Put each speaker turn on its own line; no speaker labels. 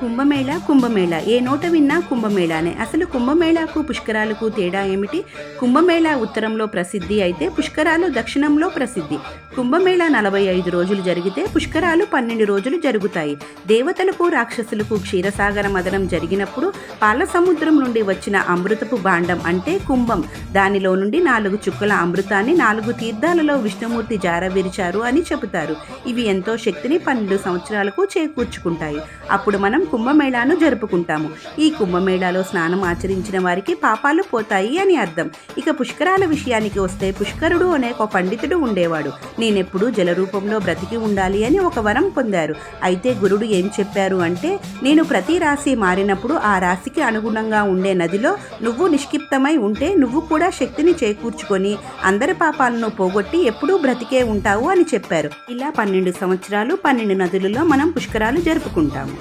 కుంభమేళ కుంభమేళ. ఏ నోట విన్నా కుంభమేళానే. అసలు కుంభమేళాకు పుష్కరాలకు తేడా ఏమిటి? కుంభమేళా ఉత్తరంలో ప్రసిద్ధి అయితే పుష్కరాలు దక్షిణంలో ప్రసిద్ధి. కుంభమేళ నలభై ఐదు రోజులు జరిగితే పుష్కరాలు పన్నెండు రోజులు జరుగుతాయి. దేవతలకు రాక్షసులకు క్షీరసాగర మదనం జరిగినప్పుడు పాల సముద్రం నుండి వచ్చిన అమృతపు భాండం అంటే కుంభం. దానిలో నుండి నాలుగు చుక్కల అమృతాన్ని నాలుగు తీర్థాలలో విష్ణుమూర్తి జారవిరిచారు అని చెబుతారు. ఇవి ఎంతో శక్తిని పన్నెండు సంవత్సరాలకు చేకూర్చుకుంటాయి. అప్పుడు మనం కుంభమేళాను జరుపుకుంటాము. ఈ కుంభమేళాలో స్నానం ఆచరించిన వారికి పాపాలు పోతాయి అని అర్థం. ఇక పుష్కరాల విషయానికి వస్తే పుష్కరుడు అనే ఒక పండితుడు ఉండేవాడు. నేనెప్పుడు జల రూపంలో బ్రతికి ఉండాలి అని ఒక వరం పొందారు. అయితే గురుడు ఏం చెప్పారు అంటే నేను ప్రతి రాశి మారినప్పుడు ఆ రాశికి అనుగుణంగా ఉండే నదిలో నువ్వు నిష్క్షిప్తమై ఉంటే నువ్వు కూడా శక్తిని చేకూర్చుకొని అందరి పాపాలను పోగొట్టి ఎప్పుడూ బ్రతికే ఉంటావు అని చెప్పారు. ఇలా పన్నెండు సంవత్సరాలు పన్నెండు నదులలో మనం పుష్కరాలు జరుపుకుంటాము.